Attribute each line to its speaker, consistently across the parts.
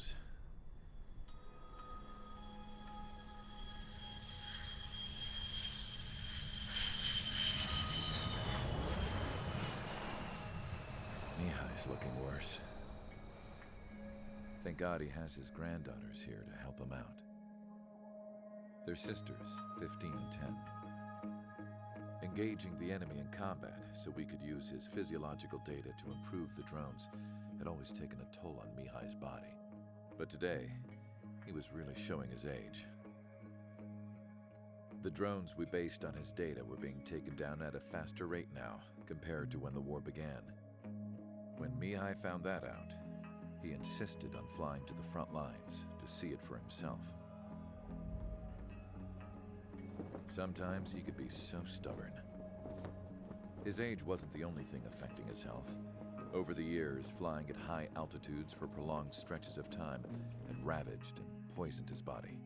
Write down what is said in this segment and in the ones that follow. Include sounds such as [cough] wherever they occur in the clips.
Speaker 1: drones. Mihai's looking worse. Thank God he has his granddaughters here to help him out. They're sisters, 15 and 10. Engaging the enemy in combat so we could use his physiological data to improve the drones had always taken a toll on Mihai's body. But today, he was really showing his age. The drones we based on his data were being taken down at a faster rate now compared to when the war began. When Mihai found that out, he insisted on flying to the front lines to see it for himself. Sometimes he could be so stubborn. His age wasn't the only thing affecting his health. Over the years, flying at high altitudes for prolonged stretches of time had ravaged and poisoned his body.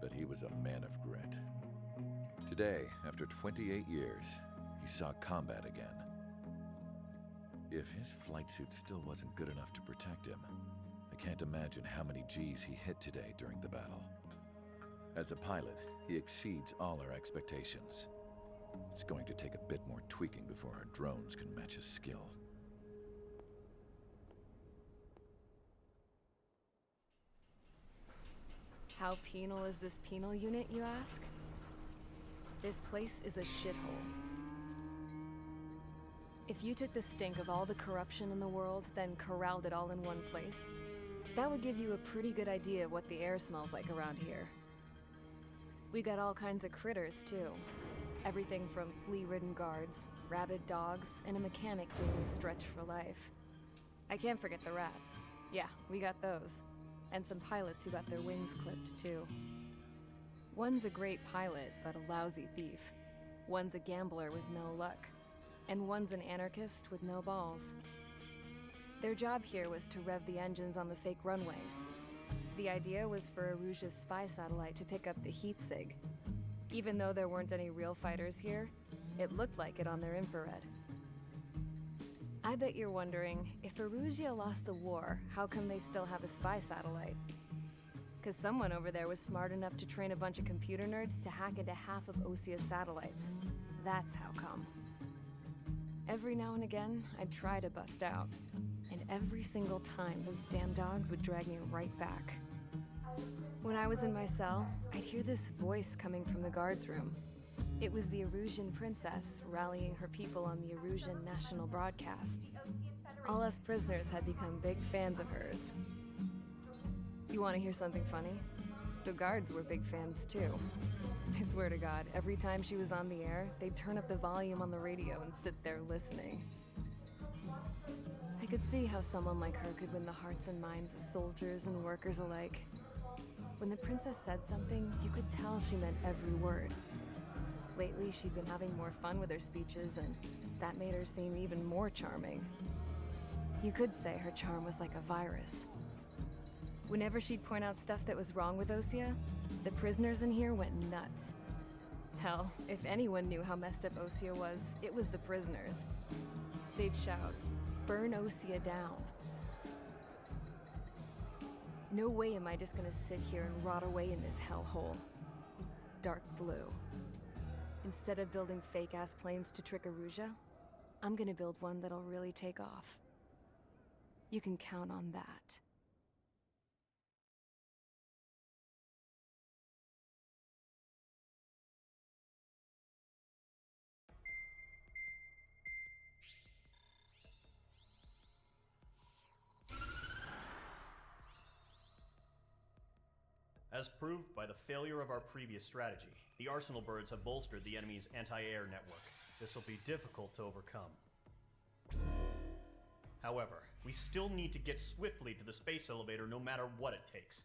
Speaker 1: But he was a man of grit. Today, after 28 years, he saw combat again. If his flight suit still wasn't good enough to protect him, I can't imagine how many G's he hit today during the battle. As a pilot, he exceeds all our expectations. It's going to take a bit more tweaking before our drones can match his skill.
Speaker 2: How penal is this penal unit, you ask? This place is a shithole. If you took the stink of all the corruption in the world, then corralled it all in one place, that would give you a pretty good idea of what the air smells like around here. We got all kinds of critters, too. Everything from flea-ridden guards, rabid dogs, and a mechanic doing the stretch for life. I can't forget the rats. Yeah, we got those. And some pilots who got their wings clipped, too. One's a great pilot, but a lousy thief. One's a gambler with no luck. And one's an anarchist with no balls. Their job here was to rev the engines on the fake runways. The idea was for Aruja's spy satellite to pick up the heat sig. Even though there weren't any real fighters here, it looked like it on their infrared. I bet you're wondering, if Arusia lost the war, how come they still have a spy satellite? Because someone over there was smart enough to train a bunch of computer nerds to hack into half of Osia's satellites. That's how come. Every now and again, I'd try to bust out. And every single time, those damn dogs would drag me right back. When I was in my cell, I'd hear this voice coming from the guards room. It was the Erusian princess rallying her people on the Erusian national broadcast. All us prisoners had become big fans of hers. You want to hear something funny? The guards were big fans too. I swear to God, every time she was on the air, they'd turn up the volume on the radio and sit there listening. I could see how someone like her could win the hearts and minds of soldiers and workers alike. When the princess said something, you could tell she meant every word. Lately, she'd been having more fun with her speeches, and that made her seem even more charming. You could say her charm was like a virus. Whenever she'd point out stuff that was wrong with Osia, the prisoners in here went nuts. Hell, if anyone knew how messed up Osia was, it was the prisoners. They'd shout, Burn Osia down. No way am I just gonna sit here and rot away in this hellhole. Dark blue. Instead of building fake ass planes to trick Aruja, I'm gonna build one that'll really take off. You can count on that.
Speaker 3: As proved by the failure of our previous strategy, the Arsenal birds have bolstered the enemy's anti air network. This will be difficult to overcome. However, we still need to get swiftly to the space elevator no matter what it takes.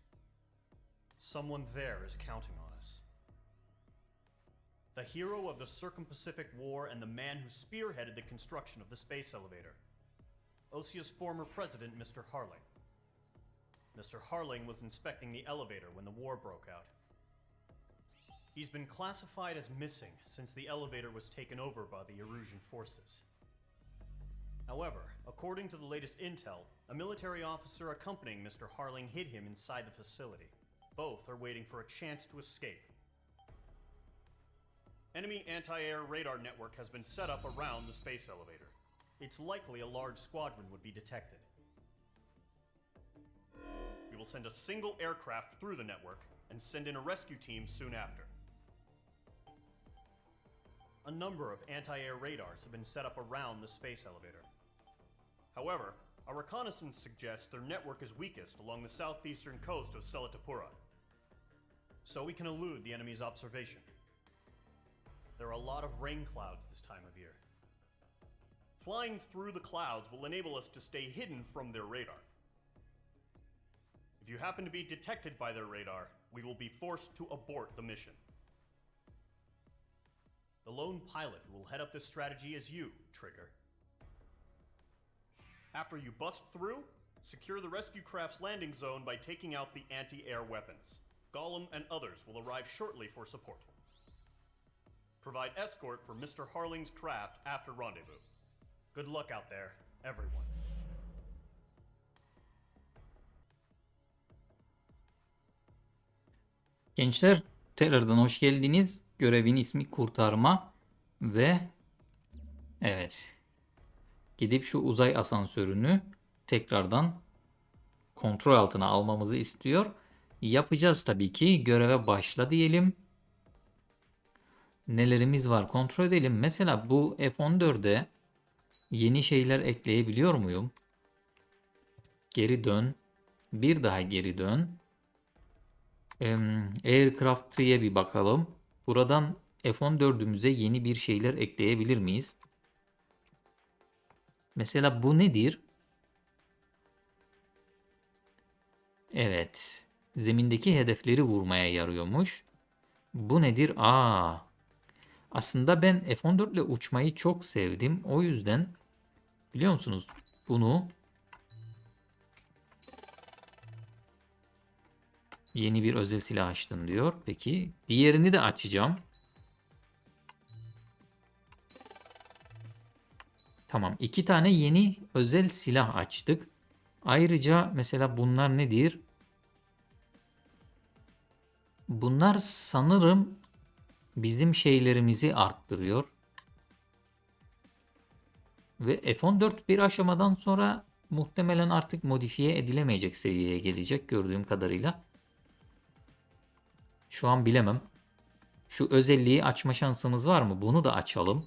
Speaker 3: Someone there is counting on us. The hero of the Circum-Pacific War and the man who spearheaded the construction of the space elevator. Osia's former president, Mr. Harling. Mr. Harling was inspecting the elevator when the war broke out. He's been classified as missing since the elevator was taken over by the Erusian forces. However, according to the latest intel, a military officer accompanying Mr. Harling hid him inside the facility. Both are waiting for a chance to escape. Enemy anti air radar network has been set up around the space elevator. It's likely a large squadron would be detected. Will send a single aircraft through the network and send in a rescue team soon after. A number of anti air radars have been set up around the space elevator. However, our reconnaissance suggests their network is weakest along the southeastern coast of Selatapura. So we can elude the enemy's observation. There are a lot of rain clouds this time of year. Flying through the clouds will enable us to stay hidden from their radar. If you happen to be detected by their radar, we will be forced to abort the mission. The lone pilot who will head up this strategy is you, Trigger. After you bust through, secure the rescue craft's landing zone by taking out the anti air weapons. Gollum and others will arrive shortly for support. Provide escort for Mr. Harling's craft after rendezvous. Good luck out there, everyone.
Speaker 4: Gençler tekrardan hoş geldiniz. Görevin ismi kurtarma ve evet gidip şu uzay asansörünü tekrardan kontrol altına almamızı istiyor. Yapacağız tabii ki. Göreve başla diyelim. Nelerimiz var kontrol edelim. Mesela bu F14'e yeni şeyler ekleyebiliyor muyum? Geri dön. Bir daha geri dön. Em, Aircraft Tree'ye bir bakalım. Buradan F14'ümüze yeni bir şeyler ekleyebilir miyiz? Mesela bu nedir? Evet. Zemindeki hedefleri vurmaya yarıyormuş. Bu nedir? Aa. Aslında ben F14 ile uçmayı çok sevdim. O yüzden biliyor musunuz? Bunu Yeni bir özel silah açtın diyor. Peki diğerini de açacağım. Tamam iki tane yeni özel silah açtık. Ayrıca mesela bunlar nedir? Bunlar sanırım bizim şeylerimizi arttırıyor. Ve F14 bir aşamadan sonra muhtemelen artık modifiye edilemeyecek seviyeye gelecek gördüğüm kadarıyla. Şu an bilemem. Şu özelliği açma şansımız var mı? Bunu da açalım.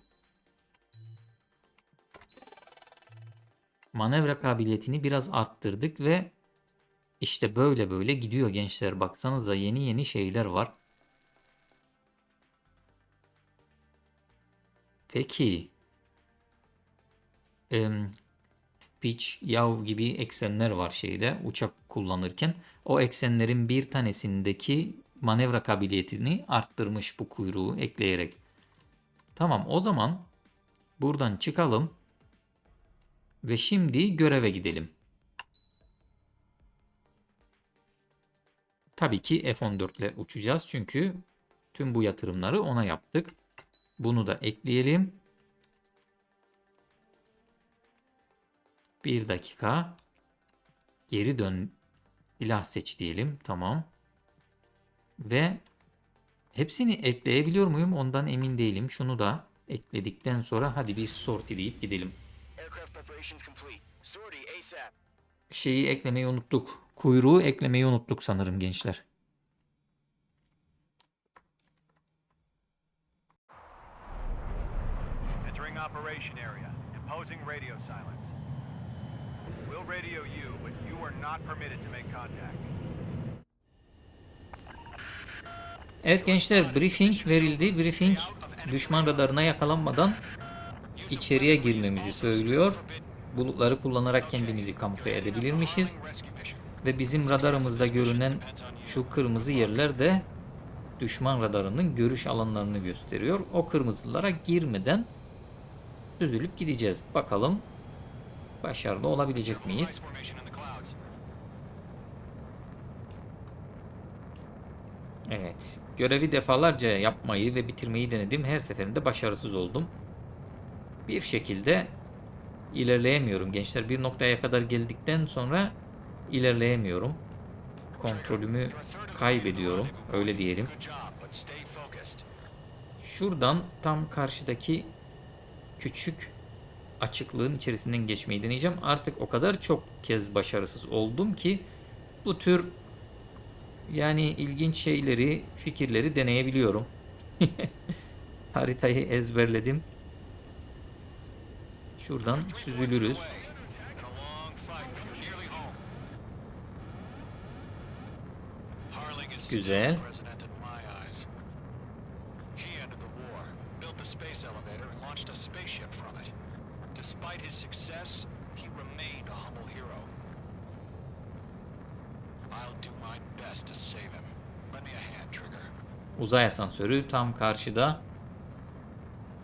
Speaker 4: Manevra kabiliyetini biraz arttırdık ve işte böyle böyle gidiyor gençler. Baksanıza yeni yeni şeyler var. Peki. Em, pitch, yav gibi eksenler var şeyde uçak kullanırken. O eksenlerin bir tanesindeki manevra kabiliyetini arttırmış bu kuyruğu ekleyerek. Tamam o zaman buradan çıkalım ve şimdi göreve gidelim. Tabii ki F14 ile uçacağız çünkü tüm bu yatırımları ona yaptık. Bunu da ekleyelim. Bir dakika. Geri dön. Silah seç diyelim. Tamam. Ve hepsini ekleyebiliyor muyum? Ondan emin değilim. Şunu da ekledikten sonra hadi bir sorti deyip gidelim. Şeyi eklemeyi unuttuk. Kuyruğu eklemeyi unuttuk sanırım gençler.
Speaker 5: Entering operation area. Imposing radio silence. We'll radio you, but you are not permitted to make contact.
Speaker 4: Evet gençler briefing verildi. Briefing düşman radarına yakalanmadan içeriye girmemizi söylüyor. Bulutları kullanarak kendimizi kamufle edebilirmişiz. Ve bizim radarımızda görünen şu kırmızı yerler de düşman radarının görüş alanlarını gösteriyor. O kırmızılara girmeden süzülüp gideceğiz. Bakalım başarılı olabilecek miyiz? Evet. Görevi defalarca yapmayı ve bitirmeyi denedim. Her seferinde başarısız oldum. Bir şekilde ilerleyemiyorum gençler. Bir noktaya kadar geldikten sonra ilerleyemiyorum. Kontrolümü kaybediyorum. Öyle diyelim. Şuradan tam karşıdaki küçük açıklığın içerisinden geçmeyi deneyeceğim. Artık o kadar çok kez başarısız oldum ki bu tür yani ilginç şeyleri, fikirleri deneyebiliyorum. [laughs] Haritayı ezberledim. Şuradan süzülürüz. Güzel.
Speaker 6: Despite his success, he remained a humble hero.
Speaker 4: Uzay asansörü tam karşıda.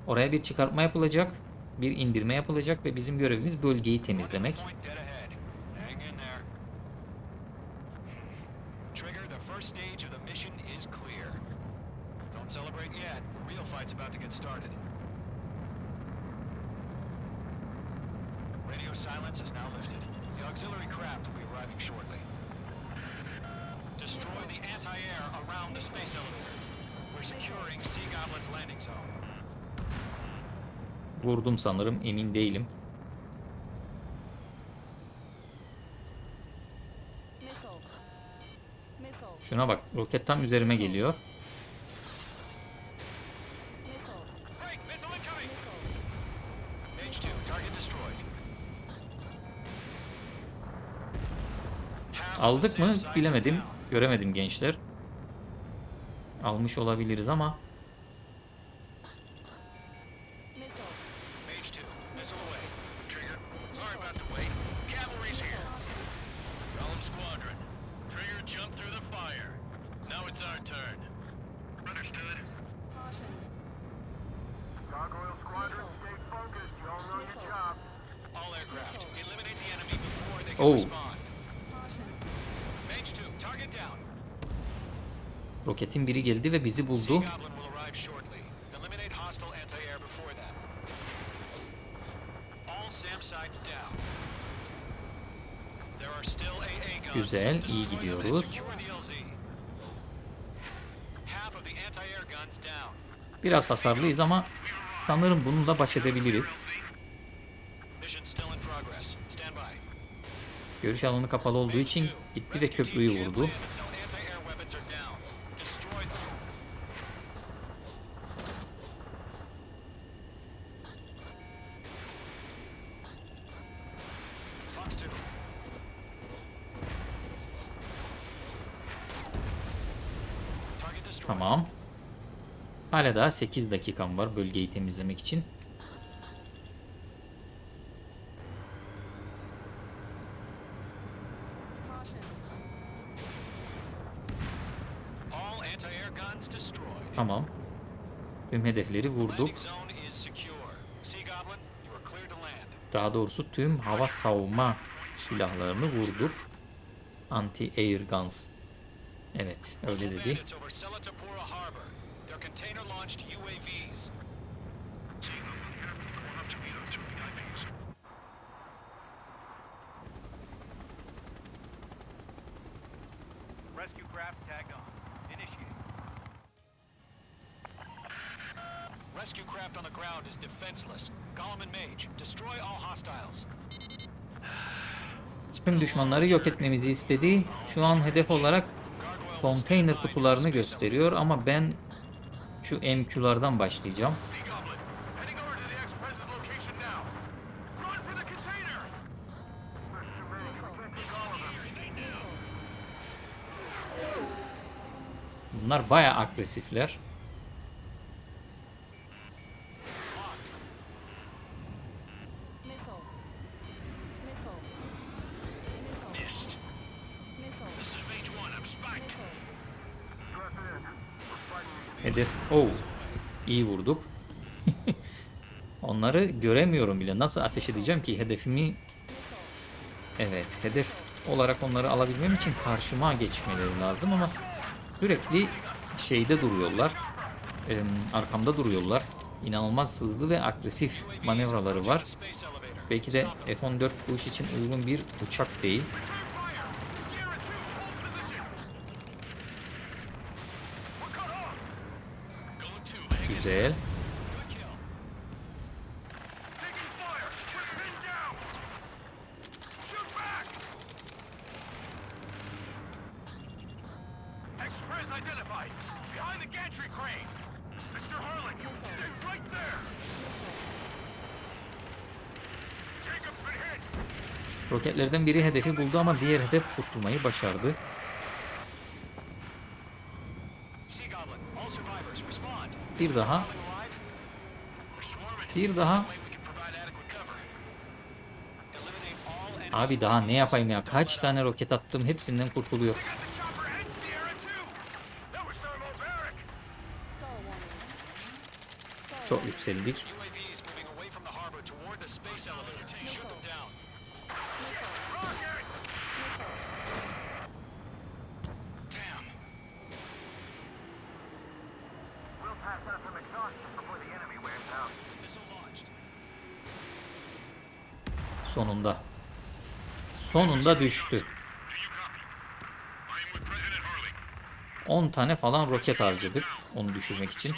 Speaker 4: Oraya bir çıkartma yapılacak. Bir indirme yapılacak ve bizim görevimiz bölgeyi temizlemek.
Speaker 6: Point dead ahead. Hang in there. Trigger, the first stage of the mission is clear. Don't celebrate yet. The real fight's about to get started. Radio silence is now lifted. The auxiliary craft will be arriving shortly. Destroy the anti-air around the space elevator. We're securing Sea Goblin's landing zone.
Speaker 4: Vurdum sanırım emin değilim. Şuna bak roket tam üzerime geliyor.
Speaker 6: Break! Missile incoming! H2, target destroyed. Half of the
Speaker 4: Aldık mı bilemedim. Göremedim gençler. Almış olabiliriz ama
Speaker 6: H2, missile away.
Speaker 5: Trigger, sorry about the wait. Cavalry's here. Golem Squadron. Trigger jumped through the fire. Now it's our turn. Understood.
Speaker 7: Gargoyle Squadron, stay focused. You all know your job.
Speaker 6: All aircraft, eliminate the enemy before they can
Speaker 4: Oh.
Speaker 6: respond. H2, target down.
Speaker 4: roketin biri geldi ve bizi
Speaker 6: Sea
Speaker 4: buldu.
Speaker 6: Goblin will arrive shortly. Eliminate hostile anti-air before then. All SAM sites down. There are still AA guns.
Speaker 4: Güzel, iyi
Speaker 6: Destroy them and
Speaker 4: gidiyoruz.
Speaker 6: secure the LZ. Half of the anti-air guns down.
Speaker 4: Biraz hasarlıyız ama sanırım bununla baş edebiliriz. Görüş alanı kapalı olduğu için gitti ve köprüyü vurdu.
Speaker 6: land until anti-air weapons are down. Destroy them. Fox 2. Target destroyed.
Speaker 4: Tamam. Hala daha 8 dakikam var bölgeyi temizlemek için. Tamam. Tüm hedefleri vurduk. Daha doğrusu tüm hava savunma silahlarını vurduk. Anti-air guns. Evet, öyle dedi.
Speaker 6: They're container-launched UAVs.
Speaker 5: Rescue craft tagged on. Initiate.
Speaker 6: Rescue craft on the ground is defenseless. Golem and Mage, destroy all hostiles.
Speaker 4: Tüm düşmanları yok etmemizi istedi. Şu an hedef olarak konteyner kutularını gösteriyor ama ben şu MQ'lardan başlayacağım.
Speaker 5: Sea Goblin, heading
Speaker 4: nedir? Oo. İyi vurduk. [laughs] Onları göremiyorum bile. Nasıl ateş edeceğim ki hedefimi? Evet, hedef olarak onları alabilmem için karşıma geçmeleri lazım ama sürekli şeyde duruyorlar. Ee, arkamda duruyorlar. İnanılmaz hızlı ve agresif manevraları var. Belki de F-14 bu iş için uygun bir uçak değil. Güzel. Roketlerden biri hedefi buldu ama diğer hedef kurtulmayı başardı. Bir daha. Bir daha. Abi daha ne yapayım ya? Kaç tane roket attım hepsinden kurtuluyor. Çok yükseldik. sonunda düştü. 10 tane falan roket harcadık onu düşürmek için.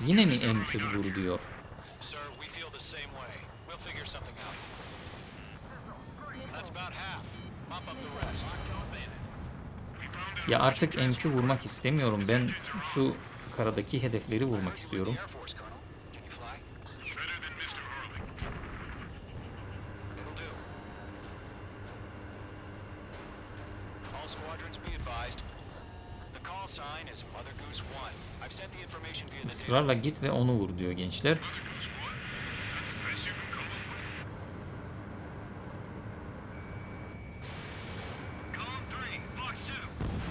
Speaker 4: Yine mi
Speaker 6: emkül vur diyor.
Speaker 4: Ya artık emkü vurmak istemiyorum. Ben şu karadaki hedefleri vurmak istiyorum. Israrla git ve onu vur diyor gençler.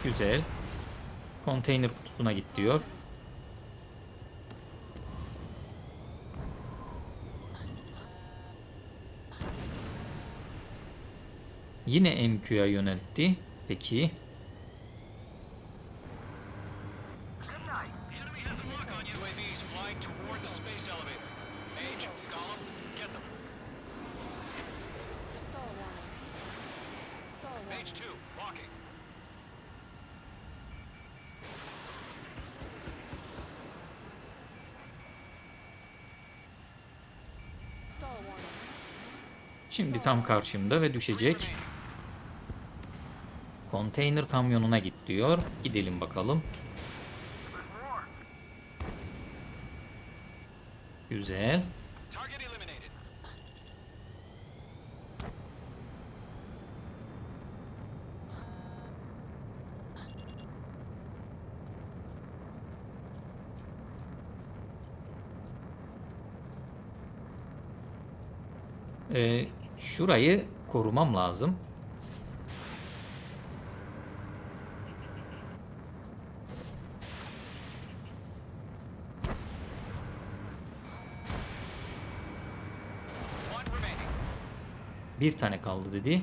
Speaker 4: Güzel. Konteyner kutusuna git diyor. Yine MQ'ya yöneltti. Peki. tam karşımda ve düşecek. Konteyner kamyonuna git diyor. Gidelim bakalım. Güzel. Ee, Şurayı korumam lazım. Bir tane kaldı dedi.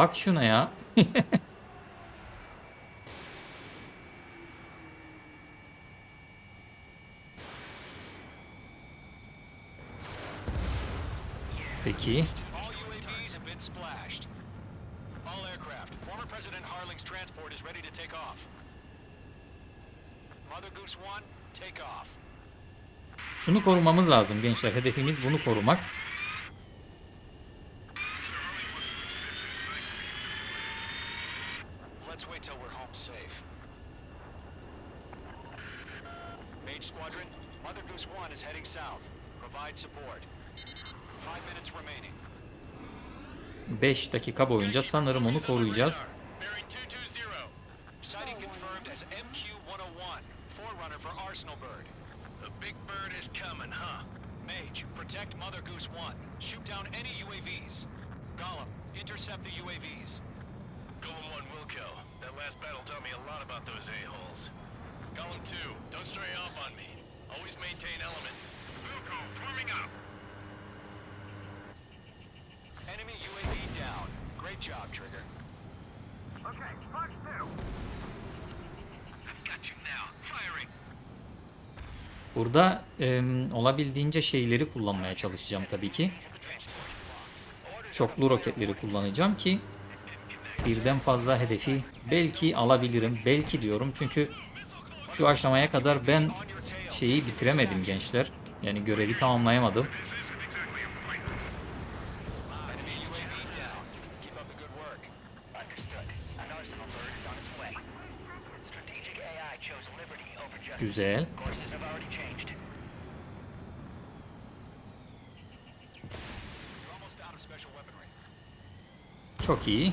Speaker 4: Bak şuna ya. [laughs] Peki. Şunu korumamız lazım gençler. Hedefimiz bunu korumak. 5 dakika boyunca sanırım onu koruyacağız.
Speaker 6: enemy UAV down. Great job, Trigger.
Speaker 7: Okay, Fox 2.
Speaker 5: I've got you now. Firing.
Speaker 4: Burada em, olabildiğince şeyleri kullanmaya çalışacağım tabii ki. Çoklu roketleri kullanacağım ki birden fazla hedefi belki alabilirim. Belki diyorum çünkü şu aşamaya kadar ben şeyi bitiremedim gençler. Yani görevi tamamlayamadım.
Speaker 6: Weaponry.
Speaker 4: Çok iyi.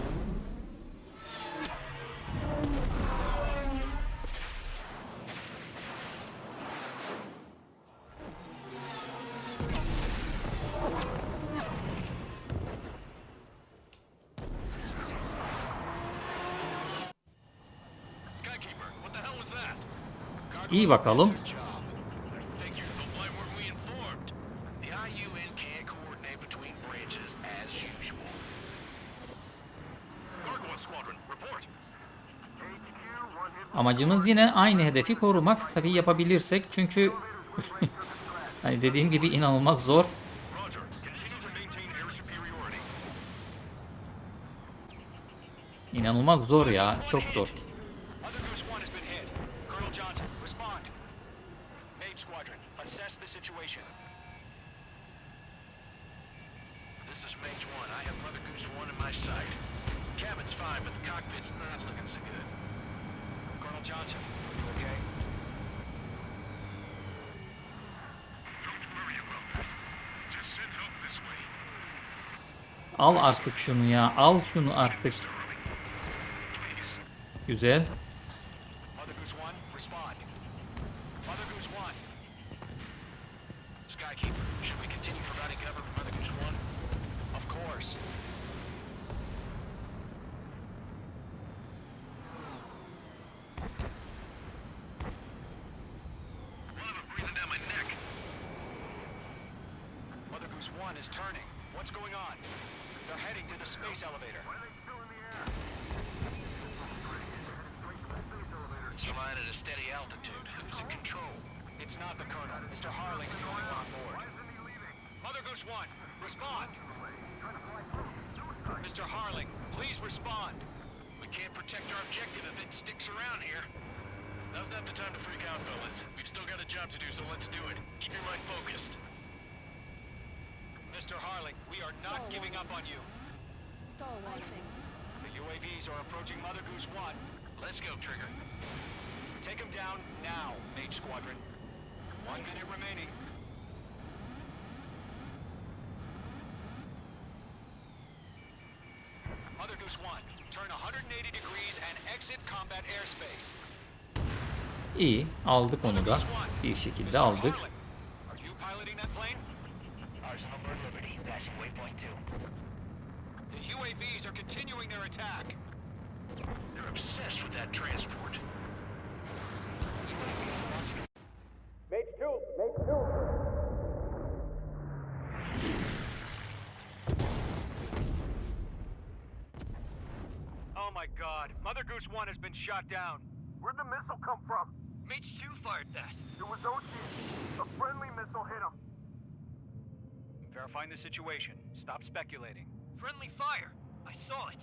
Speaker 7: one hit
Speaker 4: Amacımız yine aynı hedefi korumak. Tabii yapabilirsek çünkü [laughs] hani dediğim gibi inanılmaz zor. İnanılmaz zor ya. Çok zor.
Speaker 6: Mother Goose 1 has been hit. Colonel Johnson, respond. Mage Squadron, assess the situation.
Speaker 5: This is Mage 1. I have Mother Goose 1 in my sight. Cabin's fine, but the cockpit's not looking so good.
Speaker 6: Colonel Johnson, you okay?
Speaker 4: Al artık şunu ya. Al şunu artık. Güzel.
Speaker 6: Mother Goose 1 is turning. What's going on? They're heading to the space elevator.
Speaker 7: Why are they still in the air?
Speaker 5: It's flying at a steady altitude. Who's in control?
Speaker 6: It's not the Colonel. Mr. Harling's the only one on board. Mother Goose 1, respond. Mr. Harling, please respond.
Speaker 5: We can't protect our objective if it sticks around here. Now's not the time to freak out, fellas. We've still got a job to do, so let's do it. Keep your mind focused.
Speaker 6: Mr. Harling, we are not giving up on you. Go away. The UAVs are approaching Mother Goose 1.
Speaker 5: Let's go, Trigger.
Speaker 6: Take them down now, Mage Squadron. One minute remaining. Mother Goose 1, turn 180 degrees and exit combat airspace.
Speaker 4: İyi. Aldık onu da.
Speaker 6: Goose 1,
Speaker 4: Bir şekilde
Speaker 6: Mr.
Speaker 4: aldık.
Speaker 6: Harling, are you piloting that plane?
Speaker 8: Arsenal bird liberty, passing waypoint 2.
Speaker 6: The UAVs are continuing their attack.
Speaker 5: They're obsessed with that transport.
Speaker 9: Oh my god, Mother Goose 1 has been shot down.
Speaker 7: Where'd the missile come from?
Speaker 6: Mage 2 fired that.
Speaker 7: It was Ocean. A friendly missile hit him.
Speaker 9: Verifying the situation. Stop speculating.
Speaker 6: Friendly fire. I saw it.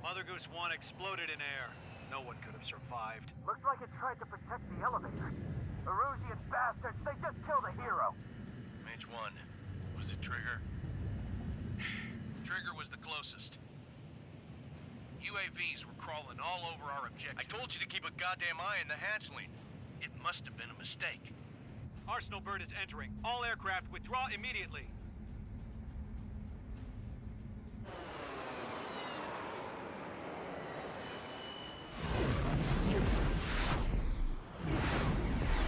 Speaker 9: Mother Goose 1 exploded in air. no one could have survived.
Speaker 7: Looks like it tried to protect the elevator. Erusian bastards, they just killed a hero.
Speaker 5: Mage one? Was it Trigger? [sighs] Trigger was the closest. UAVs were crawling all over our objective. I told you to keep a goddamn eye on the hatchling. It must have been a mistake.
Speaker 9: Arsenal bird is entering. All aircraft withdraw immediately.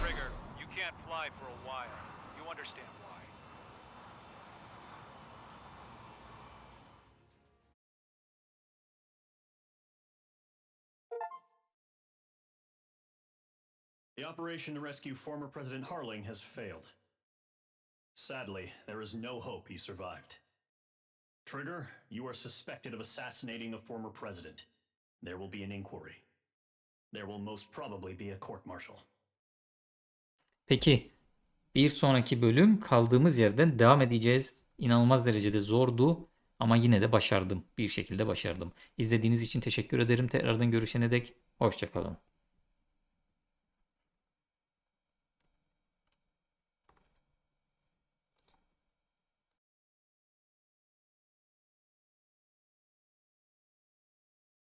Speaker 9: Trigger, you can't fly for a while. You understand why.
Speaker 3: The operation to rescue former President Harling has failed. Sadly, there is no hope he survived. Trigger, you are suspected of assassinating a former president. There will be an inquiry. There will most probably be a court martial.
Speaker 4: Peki bir sonraki bölüm kaldığımız yerden devam edeceğiz. İnanılmaz derecede zordu ama yine de başardım. Bir şekilde başardım. İzlediğiniz için teşekkür ederim. Tekrardan görüşene dek hoşçakalın.